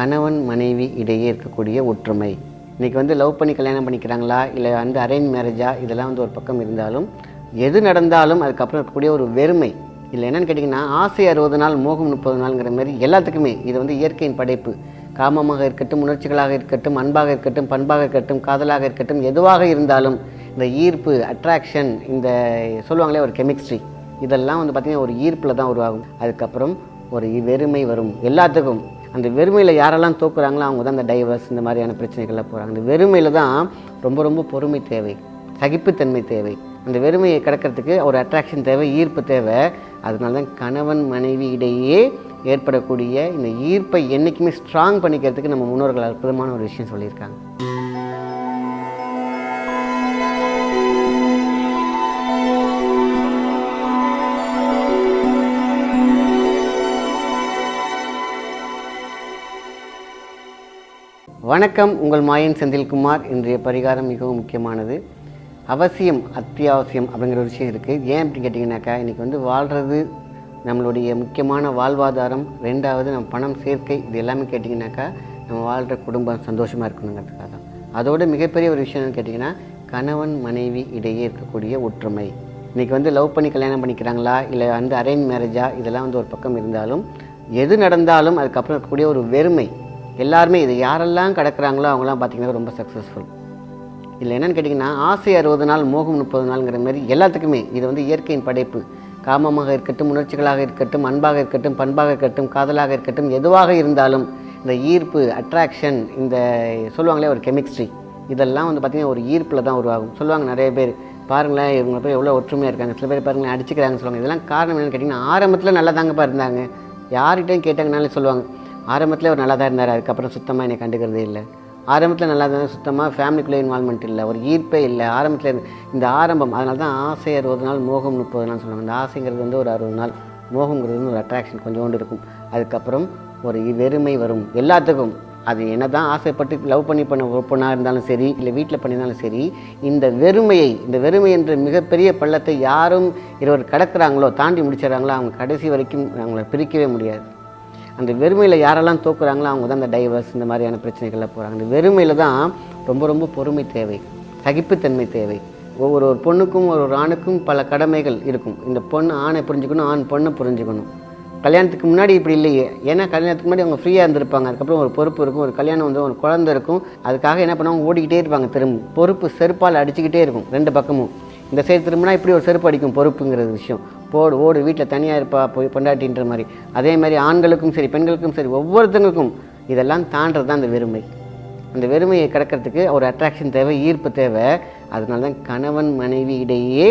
கணவன் மனைவி இடையே இருக்கக்கூடிய ஒற்றுமை. இன்றைக்கி வந்து லவ் பண்ணி கல்யாணம் பண்ணிக்கிறாங்களா? இல்லை வந்து அரேஞ்ச் மேரேஜா இதெல்லாம் வந்து ஒரு பக்கம் இருந்தாலும் எது நடந்தாலும் அதுக்கப்புறம் இருக்கக்கூடிய ஒரு வெறுமை. இல்லை என்னென்னு கேட்டிங்கன்னா ஆசை அறுபது நாள் மோகம் முப்பது நாள்ங்கிற மாதிரி எல்லாத்துக்குமே இது வந்து இயற்கையின் படைப்பு. காமமாக இருக்கட்டும் உணர்ச்சிகளாக இருக்கட்டும் அன்பாக இருக்கட்டும் பண்பாக இருக்கட்டும் காதலாக இருக்கட்டும் எதுவாக இருந்தாலும் இந்த ஈர்ப்பு அட்ராக்ஷன் இந்த சொல்லுவாங்களே ஒரு கெமிஸ்ட்ரி இதெல்லாம் வந்து பார்த்திங்கன்னா ஒரு ஈர்ப்பில் தான் உருவாகும். அதுக்கப்புறம் ஒரு வெறுமை வரும். எல்லாத்துக்கும். அந்த வெறுமையில் யாரெல்லாம் தோக்குறாங்களோ அவங்க தான் அந்த டைவர்ஸ் இந்த மாதிரியான பிரச்சனைகள்லாம் போகிறாங்க அந்த வெறுமையில் தான் ரொம்ப ரொம்ப பொறுமை தேவை சகிப்புத்தன்மை தேவை. அந்த வெறுமையை கிடக்கிறதுக்கு ஒரு அட்ராக்ஷன் தேவை ஈர்ப்பு தேவை. அதனால தான் கணவன் மனைவி இடையே ஏற்படக்கூடிய இந்த ஈர்ப்பை என்றைக்குமே ஸ்ட்ராங் பண்ணிக்கிறதுக்கு நம்ம முன்னோர்கள் அற்புதமான ஒரு விஷயம் சொல்லியிருக்காங்க. வணக்கம் உங்கள் மாயன் செந்தில்குமார். இன்றைய பரிகாரம் மிகவும் முக்கியமானது. அவசியம் அத்தியாவசியம் அப்படிங்கிற ஒரு விஷயம் இருக்குது ஏன் அப்படின்னு கேட்டிங்கனாக்கா இன்றைக்கி வந்து வாழ்கிறது நம்மளுடைய முக்கியமான வாழ்வாதாரம். ரெண்டாவது நம்ம பணம் சேர்க்கை இது எல்லாமே கேட்டிங்கனாக்கா நம்ம வாழ்கிற குடும்பம் சந்தோஷமாக இருக்கணுங்கிறதுக்காக. தான் அதோட மிகப்பெரிய ஒரு விஷயம் என்னன்னு கேட்டிங்கன்னா கணவன் மனைவி இடையே இருக்கக்கூடிய ஒற்றுமை. இன்றைக்கி வந்து லவ் பண்ணி கல்யாணம் பண்ணிக்கிறாங்களா? இல்லை வந்து அரேஞ்ச் மேரேஜா இதெல்லாம் வந்து ஒரு பக்கம் இருந்தாலும் எது நடந்தாலும் அதுக்கப்புறம் இருக்கக்கூடிய ஒரு வெறுமை. எல்லாருமே இது யாரெல்லாம் கடக்கிறாங்களோ அவங்களாம் பார்த்திங்கன்னா ரொம்ப சக்ஸஸ்ஃபுல் இதில் என்னென்னு கேட்டிங்கன்னா ஆசை அறுபது நாள் மோகம் முப்பது நாள்ங்கிற மாதிரி எல்லாத்துக்குமே இது வந்து இயற்கையின் படைப்பு. காமமாக இருக்கட்டும் உணர்ச்சிகளாக இருக்கட்டும் அன்பாக இருக்கட்டும் பண்பாக இருக்கட்டும் காதலாக இருக்கட்டும் எதுவாக இருந்தாலும் இந்த ஈர்ப்பு அட்ராக்ஷன் இந்த சொல்லுவாங்களே ஒரு கெமிஸ்ட்ரி இதெல்லாம் வந்து பார்த்திங்கன்னா ஒரு ஈர்ப்பில் தான் உருவாகும். சொல்லுவாங்க நிறைய பேர் பாருங்களேன் இவங்க போய் எவ்வளோ ஒற்றுமையாக இருக்காங்க. சில பேர் பாருங்களேன் அடிச்சுக்கிறாங்கன்னு சொல்லுவாங்க. இதெல்லாம் காரணம் என்னென்னு கேட்டிங்கன்னா ஆரம்பத்தில் நல்லா தாங்கப்பா இருந்தாங்க. யார்கிட்டையும் கேட்டாங்கனாலே சொல்லுவாங்க. ஆரம்பத்தில் அவர் நல்லா தான் இருந்தார். அதுக்கப்புறம் சுத்தமாக என்னை கண்டுக்கிறதே இல்லை. ஆரம்பத்தில் நல்லா தான் சுத்தமாக ஃபேமிலிக்குள்ளே இன்வால்மெண்ட் இல்லை. ஒரு ஈர்ப்பே இல்லை. ஆரம்பத்தில் இந்த ஆரம்பம் அதனால தான் ஆசை அறுபது நாள் மோகம் முப்பது நாள் சொல்லுவாங்க. இந்த ஆசைங்கிறது வந்து ஒரு அறுபது நாள் மோகங்கிறது வந்து ஒரு அட்ராக்ஷன் கொஞ்சோண்டு இருக்கும். அதுக்கப்புறம் ஒரு வெறுமை வரும். எல்லாத்துக்கும். அது என்ன தான் ஆசைப்பட்டு லவ் பண்ணி பண்ண ஒரு பொண்ணாக இருந்தாலும் சரி இல்லை வீட்டில் பண்ணியிருந்தாலும் சரி இந்த வெறுமையை இந்த வெறுமை என்ற மிகப்பெரிய பள்ளத்தை யாரும் இருவர் கடக்கிறாங்களோ தாண்டி முடிச்சிடறாங்களோ அவங்க கடைசி வரைக்கும் அவங்கள பிரிக்கவே முடியாது. அந்த வெறுமையில் யாரெல்லாம் தோக்குறாங்களோ அவங்க தான் அந்த டைவர்ஸ் இந்த மாதிரியான பிரச்சனைகள்லாம் போகிறாங்க அந்த வெறுமையில் தான் ரொம்ப ரொம்ப பொறுமை தேவை சகிப்புத்தன்மை தேவை. ஒவ்வொரு ஒரு பொண்ணுக்கும் ஒரு ஒரு ஆணுக்கும் பல கடமைகள் இருக்கும். இந்த பொண்ணு ஆணை புரிஞ்சுக்கணும் ஆண் பொண்ணை புரிஞ்சுக்கணும். கல்யாணத்துக்கு முன்னாடி இப்படி இல்லையே. ஏன்னா கல்யாணத்துக்கு முன்னாடி அவங்க ஃப்ரீயாக இருந்திருப்பாங்க. அதுக்கப்புறம் ஒரு பொறுப்பு இருக்கும் ஒரு கல்யாணம் வந்து ஒரு குழந்தை இருக்கும். அதுக்காக என்ன பண்ணுவாங்க? ஓடிக்கிட்டே இருப்பாங்க திரும்ப பொறுப்பு செருப்பால் அடிச்சுக்கிட்டே இருக்கும் ரெண்டு பக்கமும். இந்த சைடு திரும்பினா இப்படி ஒரு செருப்பு அடிக்கும் பொறுப்புங்கிற விஷயம். போடு ஓடு வீட்டில் தனியாக இருப்பா போய் பொண்டாட்டின்ற மாதிரி. அதே மாதிரி ஆண்களுக்கும் சரி பெண்களுக்கும் சரி ஒவ்வொருத்தங்களுக்கும் இதெல்லாம் தாண்டது தான் அந்த வெறுமை. அந்த வெறுமையை கிடக்கிறதுக்கு ஒரு அட்ராக்ஷன் தேவை ஈர்ப்பு தேவை. அதனால தான் கணவன் மனைவி இடையே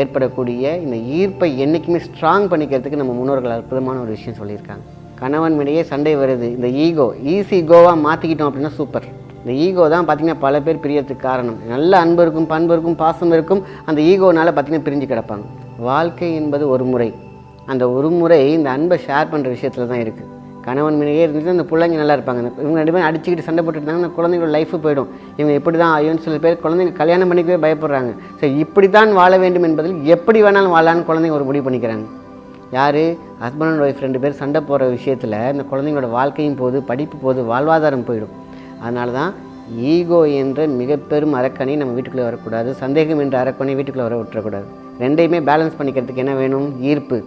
ஏற்படக்கூடிய இந்த ஈர்ப்பை என்றைக்குமே ஸ்ட்ராங் பண்ணிக்கிறதுக்கு நம்ம முன்னோர்கள் அற்புதமான ஒரு விஷயம் சொல்லியிருக்காங்க. கணவன் இடையே சண்டை வருது. இந்த ஈகோ ஈஸி கோவாக மாற்றிக்கிட்டோம் அப்படின்னா சூப்பர் இந்த ஈகோ தான் பார்த்திங்கன்னா பல பேர் பிரியறதுக்கு காரணம். நல்ல அன்பு இருக்கும் பண்பு இருக்கும் பாசம் இருக்கும். அந்த ஈகோனால் பார்த்திங்கன்னா பிரிஞ்சு கிடப்பாங்க. வாழ்க்கை என்பது ஒரு முறை. அந்த ஒரு முறை இந்த அன்பை ஷேர் பண்ணுற விஷயத்தில் தான் இருக்குது கணவன் மனைவியே இருந்துட்டு அந்த பிள்ளைங்க நல்லா இருப்பாங்க. இவங்க ரெண்டு பேரும் அடிச்சுக்கிட்டு சண்டை போட்டுட்டு அந்த குழந்தைங்களோட லைஃபு போயிடும். இவங்க இப்படி தான் ஐயோன்னு சில பேர் குழந்தைங்க கல்யாணம் பண்ணிக்கவே பயப்படுறாங்க. சரி இப்படி தான் வாழ வேண்டும் என்பதில் எப்படி வேணாலும் வாழலான்னு குழந்தைங்க ஒரு முடிவு பண்ணிக்கிறாங்க. யார்? ஹஸ்பண்ட் அண்ட் ஒய்ஃப் ரெண்டு பேர் சண்டை போகிற விஷயத்தில் இந்த குழந்தைங்களோட வாழ்க்கையும் போது படிப்பு போது வாழ்வாதாரம் போயிடும். அதனால தான் ஈகோ என்ற மிக பெரும் அரக்கணை நம்ம வீட்டுக்குள்ளே வரக்கூடாது சந்தேகம் என்ற அரக்கணை வீட்டுக்குள்ளே வர விட்டுறக்கூடாது. ரெண்டையுமே பேலன்ஸ் பண்ணிக்கிறதுக்கு என்ன வேணும்? ஈர்ப்பு.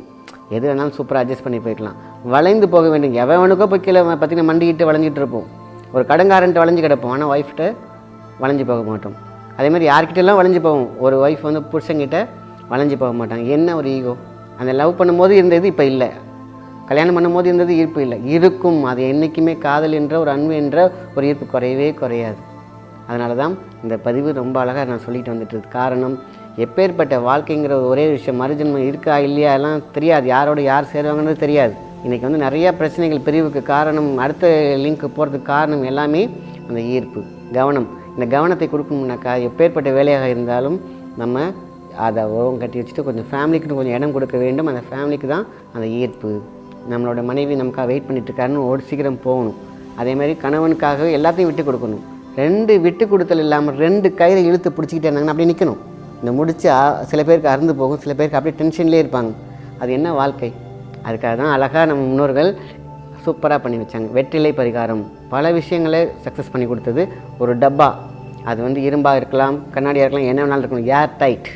எது வேணாலும் சூப்பராக அட்ஜஸ்ட் பண்ணி போய்க்கலாம். வளைந்து போக வேண்டும். எவனுக்கோ போய் கீழே பார்த்தீங்கன்னா மண்டிக்கிட்டு வளைஞ்சிட்டு இருப்போம். ஒரு கடங்காரன்ட்டு வளைஞ்சு கிடப்போம். ஆனால் ஒய்ஃப்ட்ட வளைஞ்சு போக மாட்டோம். அதேமாதிரி யார்கிட்டலாம் வளைஞ்சு போவோம்? ஒரு ஒய்ஃப் வந்து புருஷங்கிட்ட வளைஞ்சு போக மாட்டாங்க என்ன ஒரு ஈகோ அந்த லவ் பண்ணும்போது இருந்தது இப்போ இல்லை. கல்யாணம் பண்ணும்போது இருந்தது ஈர்ப்பு இல்லை. இருக்கும். அது என்றைக்குமே காதல் என்ற ஒரு அன்பு என்ற ஒரு ஈர்ப்பு குறையவே குறையாது. அதனால தான் இந்த பதிவு ரொம்ப அழகாக நான் சொல்லிட்டு வந்துட்டு காரணம் எப்பேற்பட்ட வாழ்க்கைங்கிற ஒரே விஷயம் மறுஜன்மம் இருக்கா இல்லையா எல்லாம் தெரியாது. யாரோட யார் சேருவாங்கன்றது தெரியாது. இன்றைக்கி வந்து நிறையா பிரச்சனைகள் பிரிவுக்கு காரணம் அடுத்த லிங்க் போகிறதுக்கு காரணம் எல்லாமே அந்த ஈர்ப்பு கவனம். இந்த கவனத்தை கொடுக்கணும்னாக்கா எப்பேற்பட்ட வேலையாக இருந்தாலும் நம்ம அதை உரம் கட்டி வச்சுட்டு கொஞ்சம் ஃபேமிலிக்குன்னு கொஞ்சம் இடம் கொடுக்க வேண்டும். அந்த ஃபேமிலிக்கு தான் அந்த ஈர்ப்பு. நம்மளோட மனைவி நமக்காக வெயிட் பண்ணிட்டுருக்காருன்னு ஓடி சீக்கிரம் போகணும். அதே மாதிரி கணவனுக்காக எல்லாத்தையும் விட்டு கொடுக்கணும். ரெண்டு விட்டு கொடுத்தல் இல்லாமல் ரெண்டு கயிறை இழுத்து பிடிச்சிக்கிட்டே இருந்தாங்கன்னா அப்படி நிற்கணும் இந்த முடிச்சா சில பேருக்கு அறுந்து போகும் சில பேருக்கு அப்படியே டென்ஷன்லேயே இருப்பாங்க. அது என்ன வாழ்க்கை? அதுக்காக தான் அழகாக நம்ம முன்னோர்கள் சூப்பராக பண்ணி வச்சாங்க. வெற்றிலை பரிகாரம். பல விஷயங்களை சக்ஸஸ் பண்ணி கொடுத்தது. ஒரு டப்பா. அது வந்து இரும்பாக இருக்கலாம் கண்ணாடியாக இருக்கலாம் என்ன வேணாலும் இருக்கணும். ஏர் டைட்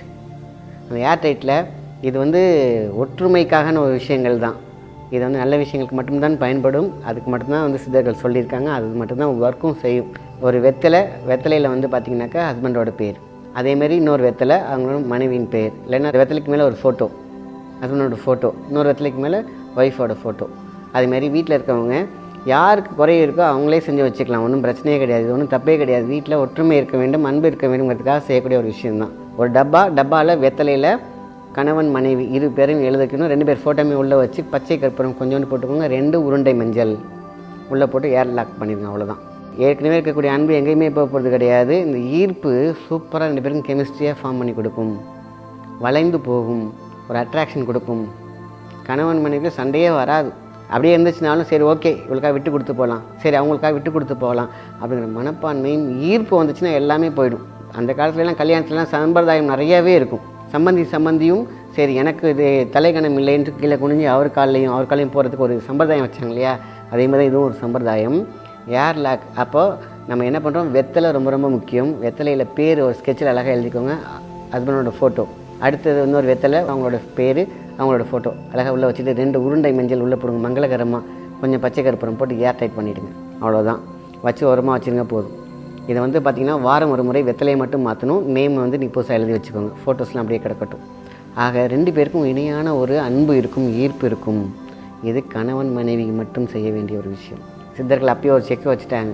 அந்த ஏர் டைட்டில் இது வந்து ஒற்றுமைக்கான ஒரு விஷயங்கள் தான். இது வந்து நல்ல விஷயங்களுக்கு மட்டும்தான் பயன்படும். அதுக்கு மட்டும்தான் வந்து சித்தர்கள் சொல்லியிருக்காங்க. அது மட்டும்தான் ஒர்க்கும் செய்யும். ஒரு வெத்தலை வெத்தலையில் வந்து பார்த்திங்கனாக்கா ஹஸ்பண்டோட பேர். அதேமாரி இன்னொரு வெத்தலை அவங்களோட மனைவியின் பேர். இல்லைன்னா வெத்தலைக்கு மேலே ஒரு ஃபோட்டோ ஹஸ்பண்டோட ஃபோட்டோ இன்னொரு வெத்தலைக்கு மேலே ஒய்ஃபோட ஃபோட்டோ அதேமாரி வீட்டில் இருக்கவங்க யாருக்கு குறை இருக்கோ அவங்களே செஞ்சு வச்சுக்கலாம். ஒன்றும் பிரச்சனையே கிடையாது. இது ஒன்றும் தப்பே கிடையாது. வீட்டில் ஒற்றுமை இருக்க வேண்டும் அன்பு இருக்க வேண்டுங்கிறதுக்காக செய்யக்கூடிய ஒரு விஷயம்தான். ஒரு டப்பா டப்பாவில் வெத்தலையில் கணவன் மனைவி இரு பேரும் எழுதிக்கணும். ரெண்டு பேர் ஃபோட்டோமே உள்ளே வச்சு பச்சை கற்பூரம் கொஞ்சோண்டு போட்டுக்கோங்க. ரெண்டு உருண்டை மஞ்சள் உள்ளே போட்டு ஏர் லாக் பண்ணிடுங்க அவ்வளோதான் ஏற்கனவே இருக்கக்கூடிய அன்பு எங்கேயுமே போக போகிறது கிடையாது. இந்த ஈர்ப்பு சூப்பராக ரெண்டு பேருக்கும் கெமிஸ்ட்ரியாக ஃபார்ம் பண்ணி கொடுக்கும். வளைந்து போகும். ஒரு அட்ராக்ஷன் கொடுக்கும். கணவன் மனைவிக்கு சண்டையே வராது. அப்படியே இருந்துச்சுனாலும் சரி ஓகே இவளுக்காக விட்டு கொடுத்து போகலாம் சரி அவங்களுக்காக விட்டு கொடுத்து போகலாம். அப்படிங்கிற மனப்பான்மையும் ஈர்ப்பு வந்துச்சுன்னா எல்லாமே போயிடும். அந்த காலத்துலலாம் கல்யாணத்துலலாம் சம்பிரதாயம் நிறையாவே இருக்கும். சம்பந்தி சம்பந்தியும் சரி எனக்கு இது தலைகணம் இல்லைன்ட்டு கீழே குனிஞ்சு அவர் காலையும் அவர் காலையும் போகிறதுக்கு ஒரு சம்பிரதாயம் வச்சாங்க இல்லையா? அதே மாதிரி இதுவும் ஒரு சம்பிரதாயம். ஏர் லாக் அப்போது நம்ம என்ன பண்ணுறோம் வெத்தலை ரொம்ப ரொம்ப முக்கியம். வெத்தலையில் பேர் ஒரு ஸ்கெட்சில் அழகாக எழுதிக்கோங்க. ஹஸ்பண்டோட ஃபோட்டோ அடுத்தது இன்னொரு வெத்தலை அவங்களோட பேர் அவங்களோட ஃபோட்டோ அழகாக உள்ளே வச்சுட்டு ரெண்டு உருண்டை மஞ்சள் உள்ளே போடுங்க. மங்களகரமாக கொஞ்சம் பச்சை கருப்புறம் போட்டு ஏர் டைட் பண்ணிவிடுங்க அவ்வளோதான் வச்சு ஓரமாக வச்சுருங்க போதும். இதை வந்து பார்த்திங்கன்னா வாரம் ஒரு முறை வெத்தலையை மட்டும் மாற்றணும் நேம் வந்து நீ புதுசாக எழுதி வச்சுக்கோங்க. ஃபோட்டோஸ்லாம் அப்படியே கிடக்கட்டும். ஆக ரெண்டு பேருக்கும் இணையான ஒரு அன்பு இருக்கும் ஈர்ப்பு இருக்கும். இது கணவன் மனைவி மட்டும் செய்ய வேண்டிய ஒரு விஷயம். சித்தர்கள் அப்பயே ஒரு செக்கை வச்சுட்டாங்க.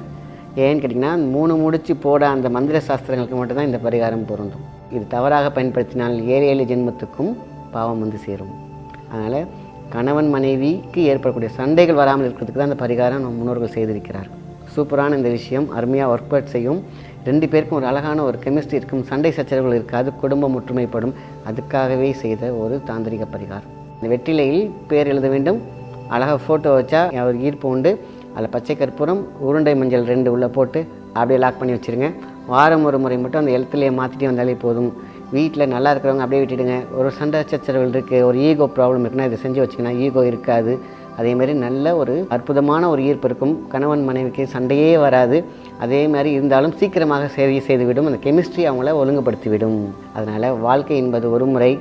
ஏன்னு கேட்டிங்கன்னா மூணு முடிச்சு போட அந்த மந்திர சாஸ்திரங்களுக்கு மட்டும்தான் இந்த பரிகாரம் பொருந்தும். இது தவறாக பயன்படுத்தினால் ஏழு ஏழு ஜென்மத்துக்கும் பாவம் வந்து சேரும். அதனால் கணவன் மனைவிக்கு ஏற்படக்கூடிய சண்டைகள் வராமல் இருக்கிறதுக்கு தான் அந்த பரிகாரம் நம் முன்னோர்கள் செய்திருக்கிறார்கள். சூப்பரான இந்த விஷயம். அருமையாக ஒர்க் அவுட் செய்யும். ரெண்டு பேருக்கும் ஒரு அழகான ஒரு கெமிஸ்ட்ரி இருக்கும். சண்டை சச்சரவுகள் இருக்காது. குடும்பம் ஒற்றுமைப்படும். அதுக்காகவே செய்த ஒரு தாந்திரிக பரிகாரம். இந்த வெற்றிலையில் பேர் எழுத வேண்டும். அழகாக ஃபோட்டோ வச்சா ஒரு ஈர்ப்பு உண்டு. அதில் பச்சை கற்பூரம் உருண்டை மஞ்சள் ரெண்டு உள்ளே போட்டு அப்படியே லாக் பண்ணி வச்சுருங்க. வாரம் ஒரு முறை மட்டும் அந்த எழுத்துலேயே மாற்றிட்டு வந்தாலே போதும். வீட்டில் நல்லா இருக்கிறவங்க அப்படியே விட்டுடுங்க. ஒரு சண்டை சச்சரவுகள் இருக்குது ஒரு ஈகோ ப்ராப்ளம் இருக்குன்னா இதை செஞ்சு வச்சிங்கன்னா ஈகோ இருக்காது. அதே மாதிரி நல்ல ஒரு அற்புதமான ஒரு ஈர்ப்பு இருக்கும். கணவன் மனைவிக்கு சண்டையே வராது. அதே மாதிரி இருந்தாலும் சீக்கிரமாக சரி செய்துவிடும். அந்த கெமிஸ்ட்ரி அவங்கள ஒழுங்குபடுத்திவிடும். அதனால் வாழ்க்கை என்பது ஒரு முறை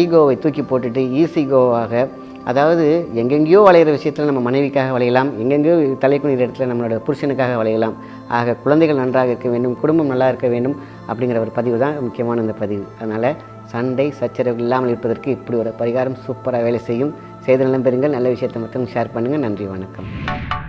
ஈகோவை தூக்கி போட்டுட்டு ஈஸிகோவாக அதாவது எங்கெங்கேயோ வளையிற விஷயத்தில் நம்ம மனைவிக்காக வளையலாம். எங்கெங்கேயோ தலைக்குனிற இடத்துல நம்மளோட புருஷனுக்காக வளையலாம். ஆக குழந்தைகள் நன்றாக இருக்க வேண்டும் குடும்பம் நல்லா இருக்க வேண்டும் அப்படிங்கிற ஒரு பதிவு தான் முக்கியமான இந்த பதிவு. அதனால் சண்டை சச்சரவு இல்லாமல் இருப்பதற்கு இப்படி ஒரு பரிகாரம் சூப்பராக வேலை செய்யும். செய்த நலம் பெறுங்கள். நல்ல விஷயத்தை மட்டும் ஷேர் பண்ணுங்கள். நன்றி வணக்கம்.